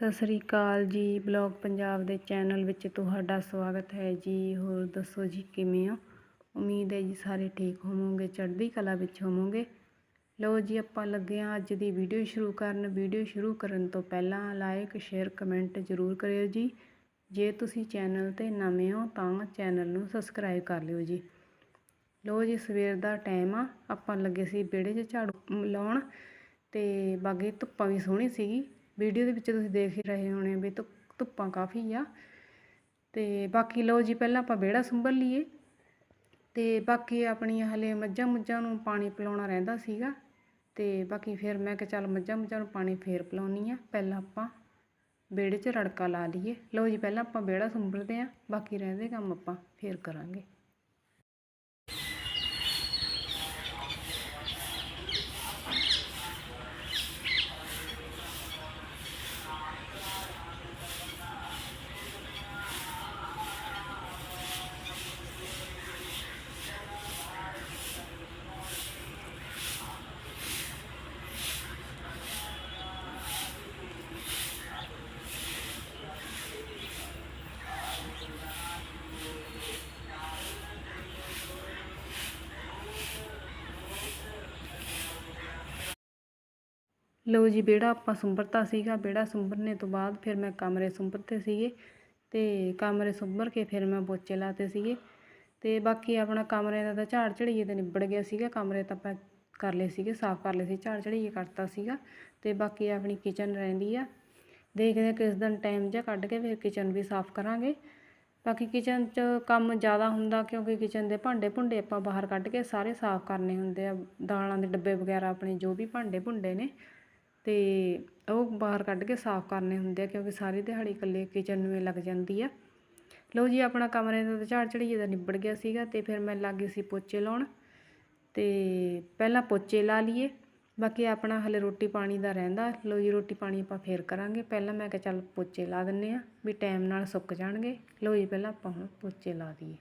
ਸਤਿ ਸ੍ਰੀ ਅਕਾਲ ਜੀ, ਬਲੌਗ ਪੰਜਾਬ ਦੇ ਚੈਨਲ ਵਿੱਚ ਤੁਹਾਡਾ ਸਵਾਗਤ ਹੈ ਜੀ। ਹੋਰ ਦੱਸੋ ਜੀ, ਕਿਵੇਂ ਹੋ? ਉਮੀਦ ਹੈ ਜੀ ਸਾਰੇ ਠੀਕ ਹੋਵੋਗੇ, ਚੜ੍ਹਦੀ ਕਲਾ ਵਿੱਚ ਹੋਵੋਗੇ। ਲਓ ਜੀ, ਆਪਾਂ ਲੱਗੇ ਹਾਂ ਅੱਜ ਦੀ ਵੀਡੀਓ ਸ਼ੁਰੂ ਕਰਨ। ਵੀਡੀਓ ਸ਼ੁਰੂ ਕਰਨ ਤੋਂ ਪਹਿਲਾਂ ਲਾਈਕ, ਸ਼ੇਅਰ, ਕਮੈਂਟ ਜ਼ਰੂਰ ਕਰਿਓ ਜੀ। ਜੇ ਤੁਸੀਂ ਚੈਨਲ ਤੇ ਨਵੇਂ ਹੋ ਤਾਂ ਚੈਨਲ ਨੂੰ ਸਬਸਕ੍ਰਾਈਬ ਕਰ ਲਿਓ ਜੀ। ਲਓ ਜੀ, ਸਵੇਰ ਦਾ ਟਾਈਮ ਆ। ਆਪਾਂ ਲੱਗੇ ਸੀ ਵਿਹੜੇ 'ਚ ਝਾੜੂ ਲਾਉਣ ਤੇ ਬਾਕੀ ਧੁੱਪਾਂ ਵੀ ਸੋਹਣੀ ਸੀਗੀ। ਵੀਡੀਓ ਦੇ ਵਿੱਚ ਤੁਸੀਂ ਦੇਖ ਹੀ ਰਹੇ ਹੋਣੇ ਵੀ ਧੁੱਪ- ਧੁੱਪਾਂ ਕਾਫੀ ਆ। ਤੇ ਬਾਕੀ ਲਓ ਜੀ, ਪਹਿਲਾਂ ਆਪਾਂ ਵਿਹੜਾ ਸੰਭਲ ਲਈਏ। ਤੇ ਬਾਕੀ ਆਪਣੀਆਂ ਹਲੇ ਮੱਝਾਂ ਮੁੱਝਾਂ ਨੂੰ ਪਾਣੀ ਪਿਲਾਉਣਾ ਰਹਿੰਦਾ ਸੀਗਾ। ਤੇ ਬਾਕੀ ਫਿਰ ਮੈਂ ਕਿਹਾ ਚੱਲ ਮੱਝਾਂ ਮੁੱਝਾਂ ਨੂੰ ਪਾਣੀ ਫੇਰ ਪਿਲਾਉਣੀ ਆ। ਪਹਿਲਾਂ ਆਪਾਂ ਵਿਹੜੇ 'ਚ ਰੜਕਾ ਲਾ ਲਈਏ। ਲਓ ਜੀ, ਪਹਿਲਾਂ ਆਪਾਂ ਵਿਹੜਾ ਸੰਭਲਦੇ ਆ। ਬਾਕੀ ਰਹਿੰਦੇ ਕੰਮ ਆਪਾਂ, ਫੇਰ ਕਰਾਂਗੇ। ਲਓ ਜੀ, ਵਿਹੜਾ ਆਪਾਂ ਸੁੰਬਰਤਾ ਸੀਗਾ, ਵਿਹੜਾ ਸੁੰਬਰਨੇ ਤੋਂ ਬਾਅਦ ਫਿਰ ਮੈਂ ਕਮਰੇ ਸੁੰਬਰਤੇ ਸੀਗੇ ਤੇ ਕਮਰੇ ਸੁੰਬਰ ਕੇ ਫਿਰ ਮੈਂ ਪੋਚੇ ਲਾਤੇ ਸੀਗੇ ਤੇ ਬਾਕੀ ਆਪਣਾ ਕਮਰੇ ਦਾ ਤਾਂ ਝਾੜ ਝੜੀਏ ਤੇ ਨਿਬੜ ਗਿਆ ਸੀਗਾ, ਕਮਰੇ ਤਾਂ ਆਪਾਂ ਕਰ ਲਏ ਸੀਗੇ, ਸਾਫ਼ ਕਰ ਲਏ ਸੀ, ਝਾੜ ਝੜੀਏ ਕਰਤਾ ਸੀਗਾ ਤੇ ਬਾਕੀ ਆਪਣੀ ਕਿਚਨ ਰਹਿੰਦੀ ਆ। ਦੇਖਦੇ ਹਾਂ ਕਿਸ ਦਿਨ ਟਾਈਮ ਜਿਹਾ ਕੱਢ ਕੇ ਫਿਰ ਕਿਚਨ ਵੀ ਸਾਫ਼ ਕਰਾਂਗੇ। ਬਾਕੀ ਕਿਚਨ 'ਚ ਕੰਮ ਜ਼ਿਆਦਾ ਹੁੰਦਾ ਕਿਉਂਕਿ ਕਿਚਨ ਦੇ ਭਾਂਡੇ ਭੁੰਡੇ ਆਪਾਂ ਬਾਹਰ ਕੱਢ ਕੇ ਸਾਰੇ ਸਾਫ਼ ਕਰਨੇ ਹੁੰਦੇ ਆ, ਦਾਲਾਂ ਦੇ ਡੱਬੇ ਵਗੈਰਾ ਆਪਣੇ ਜੋ ਵੀ ਭਾਂਡੇ ਭੁੰਡੇ ਨੇ। ਅਤੇ ਉਹ ਬਾਹਰ ਕੱਢ ਕੇ ਸਾਫ਼ ਕਰਨੇ ਹੁੰਦੇ ਆ, ਕਿਉਂਕਿ ਸਾਰੀ ਦਿਹਾੜੀ ਇਕੱਲੇ ਕਿਚਨ ਨੂੰ ਹੀ ਲੱਗ ਜਾਂਦੀ ਆ। ਲਓ ਜੀ, ਆਪਣਾ ਕਮਰੇ ਦਾ ਤਾਂ ਝਾੜ ਝੜੀਏ ਦਾ ਨਿਬੜ ਗਿਆ ਸੀਗਾ ਅਤੇ ਫਿਰ ਮੈਂ ਲੱਗ ਗਈ ਸੀ ਪੋਚੇ ਲਾਉਣ। ਅਤੇ ਪਹਿਲਾਂ ਪੋਚੇ ਲਾ ਲਈਏ, ਬਾਕੀ ਆਪਣਾ ਹਲੇ ਰੋਟੀ ਪਾਣੀ ਦਾ ਰਹਿੰਦਾ। ਲਓ ਜੀ, ਰੋਟੀ ਪਾਣੀ ਆਪਾਂ ਫੇਰ ਕਰਾਂਗੇ। ਪਹਿਲਾਂ ਮੈਂ ਕਿਹਾ ਚੱਲ ਪੋਚੇ ਲਾ ਦਿੰਨੇ ਆ, ਵੀ ਟਾਈਮ ਨਾਲ ਸੁੱਕ ਜਾਣਗੇ। ਲਓ ਜੀ, ਪਹਿਲਾਂ ਆਪਾਂ ਹੁਣ ਪੋਚੇ ਲਾ ਦਈਏ।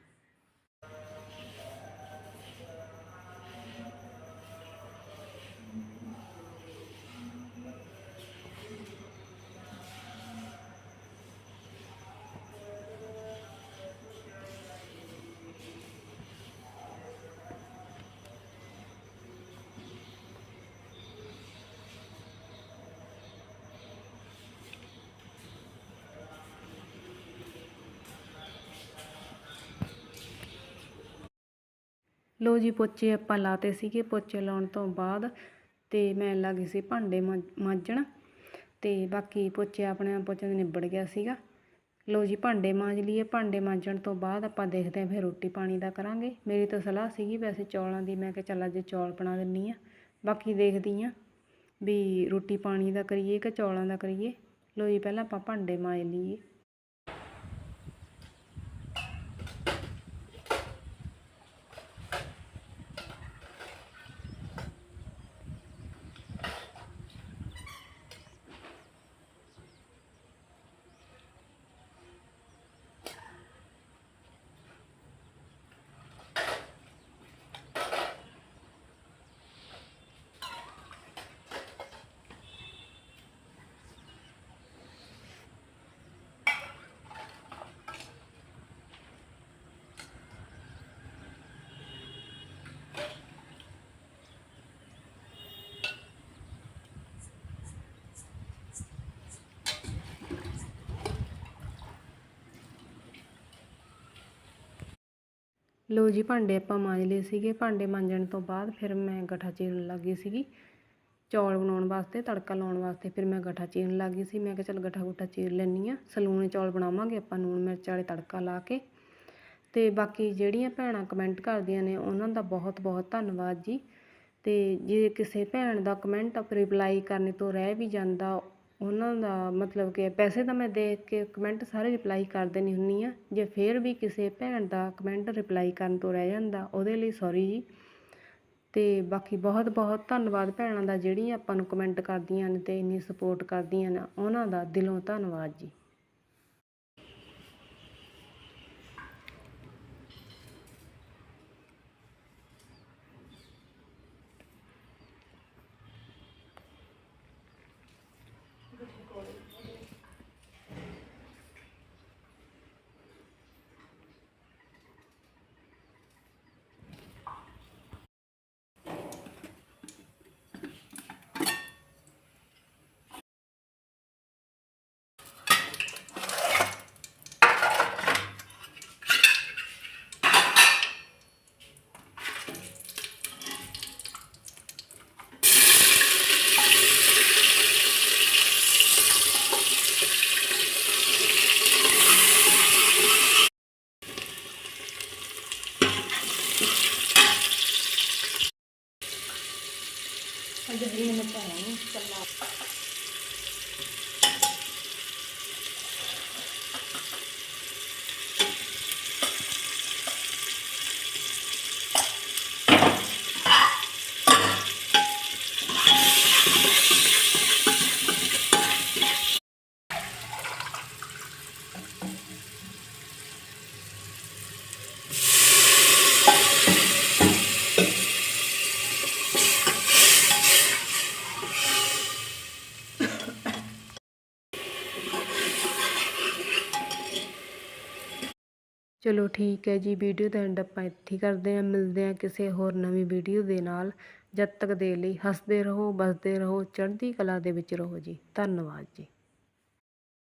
ਲਓ ਜੀ, ਪੋਚੇ ਆਪਾਂ ਲਾਤੇ ਸੀਗੇ। ਪੋਚੇ ਲਾਉਣ ਤੋਂ ਬਾਅਦ ਤੇ ਮੈਂ ਲੱਗੀ ਸੀ ਭਾਂਡੇ ਮਾਂਜ- ਮਾਂਜਣ ਤੇ ਬਾਕੀ ਪੋਚੇ ਆਪਣੇ ਪੋਚੇ ਦੇ ਨਿਬੜ ਗਿਆ ਸੀਗਾ। ਲਓ ਜੀ, ਭਾਂਡੇ ਮਾਂਜ ਲਈਏ। ਭਾਂਡੇ ਮਾਂਜਣ ਤੋਂ ਬਾਅਦ ਆਪਾਂ ਦੇਖਦੇ ਹਾਂ ਫਿਰ ਰੋਟੀ ਪਾਣੀ ਦਾ ਕਰਾਂਗੇ। ਮੇਰੀ ਤਾਂ ਸਲਾਹ ਸੀਗੀ ਵੈਸੇ ਚੌਲਾਂ ਦੀ, ਮੈਂ ਕਿਹਾ ਚੱਲ ਅੱਜ ਚੌਲ ਬਣਾ ਦਿੰਨੀ ਆ। ਬਾਕੀ ਦੇਖਦੀ ਆ ਵੀ ਰੋਟੀ ਪਾਣੀ ਦਾ ਕਰੀਏ ਕਿ ਚੌਲਾਂ ਦਾ ਕਰੀਏ। ਲਓ ਜੀ, ਪਹਿਲਾਂ ਆਪਾਂ ਭਾਂਡੇ ਮਾਂਜ ਲਈਏ। ਲਓ ਜੀ ਭਾਂਡੇ ਆਪਾਂ ਮਾਂਜ ਲਏ ਸੀਗੇ। ਭਾਂਡੇ ਮਾਂਜਣ ਤੋਂ ਬਾਅਦ ਫਿਰ ਮੈਂ ਗਠਾ ਚੀਰਨ ਲੱਗੀ ਸੀਗੀ। ਚੌਲ ਬਣਾਉਣ ਵਾਸਤੇ, ਤੜਕਾ ਲਾਉਣ ਵਾਸਤੇ ਫਿਰ ਮੈਂ ਗਠਾ ਚੀਰਨ ਲੱਗੀ ਸੀ। ਮੈਂ ਕਿਹਾ ਚੱਲ ਗਠਾ ਗੁੱਠਾ ਚੀਰ ਲੈਂਦੀ ਆ ਸਲੂਣੇ ਚੌਲ ਬਣਾਵਾਂਗੇ ਆਪਾਂ ਨੂਣ ਮਿਰਚ ਵਾਲੇ ਤੜਕਾ ਲਾ ਕੇ। ਤੇ ਬਾਕੀ ਜਿਹੜੀਆਂ ਭੈਣਾਂ ਕਮੈਂਟ ਕਰਦੀਆਂ ਨੇ, ਉਹਨਾਂ ਦਾ ਬਹੁਤ ਬਹੁਤ ਧੰਨਵਾਦ ਜੀ। ਤੇ ਜੇ ਕਿਸੇ ਭੈਣ ਦਾ ਕਮੈਂਟ ਰਿਪਲਾਈ ਕਰਨ ਤੋਂ ਰਹਿ ਵੀ ਜਾਂਦਾ। ਉਹਨਾਂ ਦਾ ਮਤਲਬ ਕਿ ਪੈਸੇ ਤਾਂ ਮੈਂ ਦੇਖ ਕੇ ਕਮੈਂਟ ਸਾਰੇ ਰਿਪਲਾਈ ਕਰ ਦਿੰਦੀ ਹੁੰਦੀ ਹਾਂ। ਜੇ ਫਿਰ ਵੀ ਕਿਸੇ ਭੈਣ ਦਾ ਕਮੈਂਟ ਰਿਪਲਾਈ ਕਰਨ ਤੋਂ ਰਹਿ ਜਾਂਦਾ, ਉਹਦੇ ਲਈ ਸੌਰੀ ਜੀ। ਅਤੇ ਬਾਕੀ ਬਹੁਤ ਬਹੁਤ ਧੰਨਵਾਦ ਭੈਣਾਂ ਦਾ ਜਿਹੜੀਆਂ ਆਪਾਂ ਨੂੰ ਕਮੈਂਟ ਕਰਦੀਆਂ ਨੇ ਅਤੇ ਇੰਨੀ ਸਪੋਰਟ ਕਰਦੀਆਂ ਨੇ, ਉਹਨਾਂ ਦਾ ਦਿਲੋਂ ਧੰਨਵਾਦ ਜੀ। 你怎么？ਚਲੋ ਠੀਕ ਹੈ ਜੀ, ਵੀਡੀਓ ਦਾ ਐਂਡ ਆਪਾਂ ਇੱਥੇ ਕਰਦੇ ਹਾਂ। ਮਿਲਦੇ ਹਾਂ ਕਿਸੇ ਹੋਰ ਨਵੀਂ ਵੀਡੀਓ ਦੇ ਨਾਲ। ਜਦ ਤੱਕ ਦੇ ਲਈ ਹੱਸਦੇ ਰਹੋ ਬਸਦੇ ਰਹੋ, ਚੜ੍ਹਦੀ ਕਲਾ ਦੇ ਵਿੱਚ ਰਹੋ ਜੀ। ਧੰਨਵਾਦ ਜੀ।